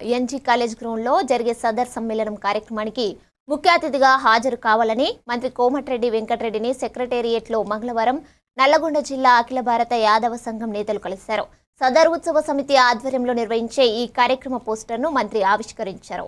NG college గ్రౌండ్లో జరిగే సదర్ సమ్మేళనం కార్యక్రమానికి ముఖ్య అతిథిగా హాజరు కావాలని మంత్రి కోమటిరెడ్డి వెంకటరెడ్డిని సెక్రటేరియట్లో మంగళవారం నల్లగొండ జిల్లా అఖిల భారత యాదవ సంఘం నేతలు కలిశారు. సదర్ ఉత్సవ సమితి ఆధ్వర్యంలో నిర్వహించే ఈ కార్యక్రమ పోస్టర్ను మంత్రి ఆవిష్కరించారు.